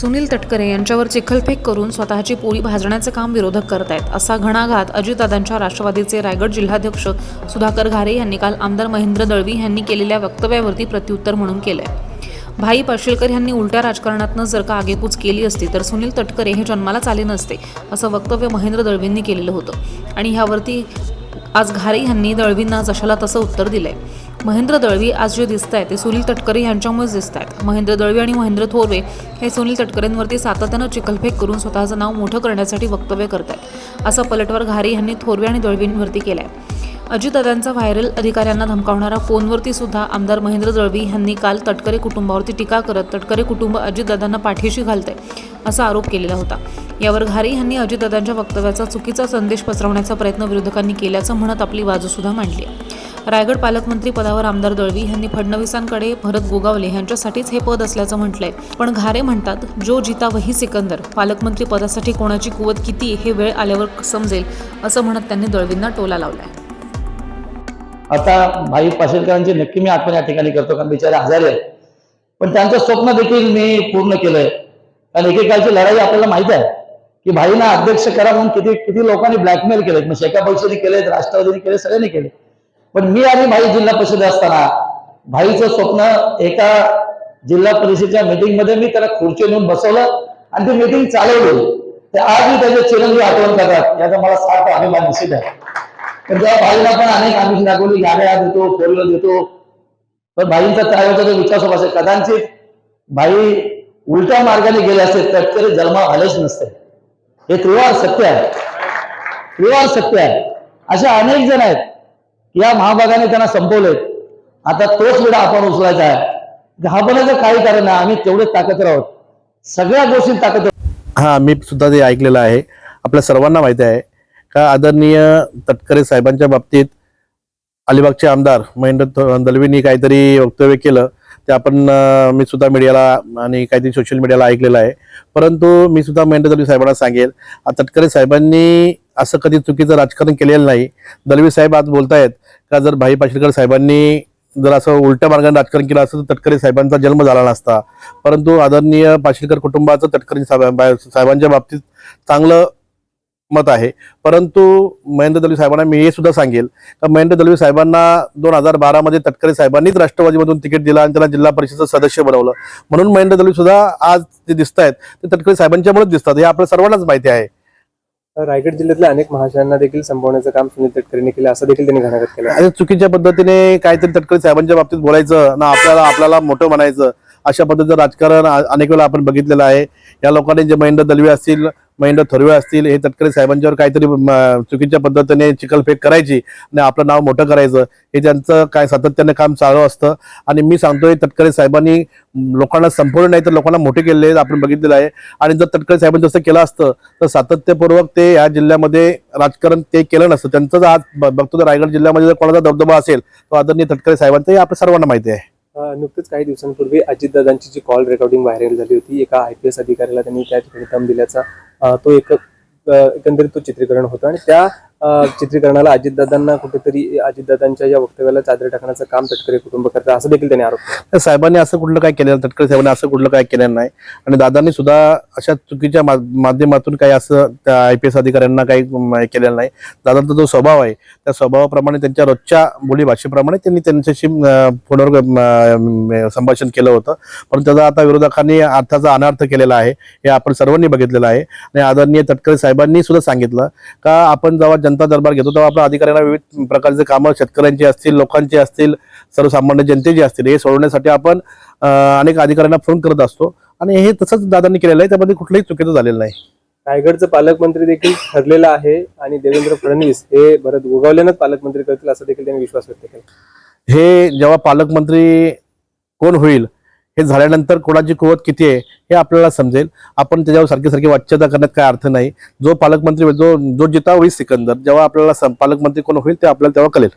सुनील तटकरे यांच्यावर चिखलफेक करून स्वतःची पोळी भाजण्याचे काम विरोधक करत आहेत असा घणाघात अजितदादांच्या राष्ट्रवादीचे रायगड जिल्हाध्यक्ष सुधाकर घारे यांनी काल आमदार महेंद्र दळवी यांनी केलेल्या वक्तव्यावरती प्रत्युत्तर म्हणून केलंय. भाई पाशीलकर यांनी उलट्या राजकारणातनं जर का आगेकूच केली असती तर सुनील तटकरे हे जन्मालाच आले नसते असं वक्तव्य महेंद्र दळवींनी केलेलं होतं. आणि ह्यावरती आज घारे यांनी दळवींना जशाला तसं उत्तर दिलंय. महेंद्र दळवी आज जे दिसत आहेत ते सुनील तटकरे यांच्यामुळेच दिसत आहेत महेंद्र दळवी आणि महेंद्र थोरवे हे सुनील तटकरेंवरती सातत्यानं चिखलफेक करून स्वतःचं नाव मोठं करण्यासाठी वक्तव्य करत आहेत असा पलटवार घारे यांनी थोरवे आणि दळवींवरती केलाय. अजितदादांचा व्हायरल अधिकाऱ्यांना धमकावणारा फोनवरती सुद्धा आमदार महेंद्र दळवी यांनी काल तटकरे कुटुंबावरती टीका करत तटकरे कुटुंब अजितदादांना पाठीशी घालतंय. असा आरोप केलेला होता. यावर घारे यांनी अजितदादांच्या वक्तव्याचा चुकीचा संदेश पसरवण्याचा प्रयत्न विरोधकांनी केल्याचं म्हणत आपली बाजूसुद्धा मांडली रायगड पालकमंत्री पदावर आमदार दळवी यांनी फडणवीसांकडे भरत गोगावले यांच्यासाठीच हे पद असल्याचं म्हटलंय. पण घारे म्हणतात जो जिता वही सिकंदर पालकमंत्री पदासाठी कोणाची कुवत किती हे वेळ आल्यावर समजेल असं म्हणत त्यांनी दळवींना टोला लावलाय. आता भाई पाशेलकरांची नक्की मी आठवण या ठिकाणी करतो कारण बिचारे आजारी आहेत. पण त्यांचं स्वप्न देखील मी पूर्ण केलंय. कारण एकेकाळची लढाई आपल्याला माहीत आहे की भाईना अध्यक्ष करा म्हणून किती किती लोकांनी ब्लॅकमेल केलेत. मग शेका पक्षाने केलेत राष्ट्रवादीने केले सगळ्यांनी केले पण मी आणि भाई जिल्हा परिषद असताना भाईचं स्वप्न एका जिल्हा परिषदेच्या मीटिंगमध्ये मी त्याला खुर्ची नेऊन बसवलं आणि ती मीटिंग चालवली. ते आज मी त्याचे चिरंजीव आठवण करतात. याचा मला सार्थ अभिमान निश्चित आहे. पण जेव्हा भाईला पण अनेक आम्ही दाखवली गाड्या देतो फोर व्हीलर देतो पण भाईंचा त्यावेळेचा जो विचार होता कदाचित भाई उलट्या मार्गाने गेले असते तटकरे जन्मा आलेच नसते. हे त्रिवार सत्य आहे. त्रिवार सत्य आहे. अशा अनेक जण आहेत. या महाभागाने त्यांना संपवले आता तोच वेळा आपण उचलायचा आहे. घाबरण्याचं काही कारण नाही. आम्ही तेवढे ताकद आहोत. सगळ्या गोष्टी ताकद हा मी सुद्धा ते ऐकलेलं आहे. आपल्या सर्वांना माहिती आहे. का आदरणीय तटकरे साहेबांच्या बाबतीत अलिबागचे आमदार महेंद्र दलवींनी काहीतरी वक्तव्य केलं. ते आपण मी सुद्धा मीडियाला आणि काहीतरी सोशल मीडियाला ऐकलेलं आहे. परंतु मी सुद्धा महेंद्र दलवी साहेबांना सांगेल तटकरे साहेबांनी असं कधी चुकीचं राजकारण केलेलं नाही. दलवी साहेब आज बोलतायत का जर भाई पाशीलकर साहेबांनी जर असं उलट्या मार्गाने राजकारण केलं असतं तर तटकरे साहेबांचा जन्म झाला नसता. परंतु आदरणीय पाशीलकर कुटुंबाचं तटकरे साहेब- साहेबांच्या बाबतीत चांगलं मत आहे. परंतु महेंद्र दलवी साहेबांना मी हे सुद्धा सांगेल का महेंद्र दलवी साहेबांना दोन हजार बारामध्ये तटकरे साहेबांनीच राष्ट्रवादीमधून तिकीट दिलं आणि त्यांना जिल्हा परिषदेचं सदस्य बनवलं. म्हणून महेंद्र दलवी सुद्धा आज ते दिसत आहेत ते तटकरे साहेबांच्यामुळेच दिसतात. हे आपल्या सर्वांनाच माहिती आहे. रायगड जिल्ह्यातल्या अनेक महाशयांना देखील संपवण्याचं काम सुनील तटकरेंनी केलं असं देखील त्यांनी घणाघात केलं. चुकीच्या पद्धतीने काहीतरी तटकरे साहेबांच्या बाबतीत बोलायचं ना आपल्याला आपल्याला मोठं म्हणायचं अशा पद्धतीचं राजकारण अनेक वेळा आपण बघितलेलं आहे. या लोकांनी जे महेंद्र दलवे असतील महेंद्र थोरवे असतील हे तटकरे साहेबांच्यावर काहीतरी म, चुकीच्या पद्धतीने चिखलफेक करायची आणि आपलं नाव मोठं करायचं हे त्यांचं काय सातत्याने काम चालू असतं. आणि मी सांगतोय तटकरे साहेबांनी लोकांना संपवलं नाही तर लोकांना मोठे केले आपण बघितलेलं आहे. आणि जर तटकरे साहेबांनी जसं केलं असतं तर सातत्यपूर्वक ते या जिल्ह्यामध्ये राजकारण ते केलं नसतं. त्यांचं जर आज बघतो तर रायगड जिल्ह्यामध्ये जर कोणाचा दबदबा असेल तो आदरणीय तटकरे साहेबांचं हे आपल्या सर्वांना माहिती आहे. नुकतेच काही दिवसांपूर्वी अजितदादांची जी कॉल रेकॉर्डिंग व्हायरल झाली होती एका आय पी एस अधिकाऱ्याला त्यांनी त्या ठिकाणी दम दिल्याचा तो एक एकंदरीत तो चित्रीकरण होतं. आणि त्या चित्रीकरणाला अजितदादांना कुठेतरी अजितदादांच्या या वक्तव्याला चादरी टाकण्याचं काम तटकरे कुटुंब करतात असं देखील त्यांनी आरोप साहेबांनी असं कुठलं काय केलेलं तटकरे साहेबांनी असं कुठलं काय केलेलं नाही. आणि दादांनी सुद्धा अशा चुकीच्या माध्यमातून काही असं त्या आय पी एस अधिकाऱ्यांना काही केलेलं नाही. दादांचा जो स्वभाव आहे त्या स्वभावाप्रमाणे त्यांच्या रोजच्या बोलीभाषेप्रमाणे त्यांनी त्यांच्याशी फोनवर संभाषण केलं होतं. पण त्याचा आता विरोधकांनी अर्थाचा अनर्थ केलेला आहे हे आपण सर्वांनी बघितलेलं आहे. आणि आदरणीय तटकरे साहेबांनी सुद्धा सांगितलं का आपण जेव्हा जनता दरबार घेतो तेव्हा आपल्या अधिकाऱ्यांना विविध प्रकारचे कामं शेतकऱ्यांची असतील लोकांची असतील सर्वसामान्य जनतेची असतील हे सोडवण्यासाठी आपण अनेक अधिकाऱ्यांना फोन करत असतो. आणि हे तसंच दादांनी केलेलं आहे त्यामध्ये कुठलंही चुकीचं झालेलं नाही. रायगडचं पालकमंत्री देखील ठरलेलं आहे आणि देवेंद्र फडणवीस हे भरत गोगावलेनंच पालकमंत्री करतील असं देखील त्यांनी विश्वास व्यक्त केला. हे जेव्हा पालकमंत्री कोण होईल हे झाल्यानंतर कोणाची कुवत किती आहे हे आपल्याला समजेल. आपण त्याच्यावर सारखी सारखी वाच्यता करण्यात काय अर्थ नाही. जो पालकमंत्री जो जो जिता होईल सिकंदर जेव्हा आपल्याला सं- पालकमंत्री कोण होईल ते आपल्याला तेव्हा कळेल.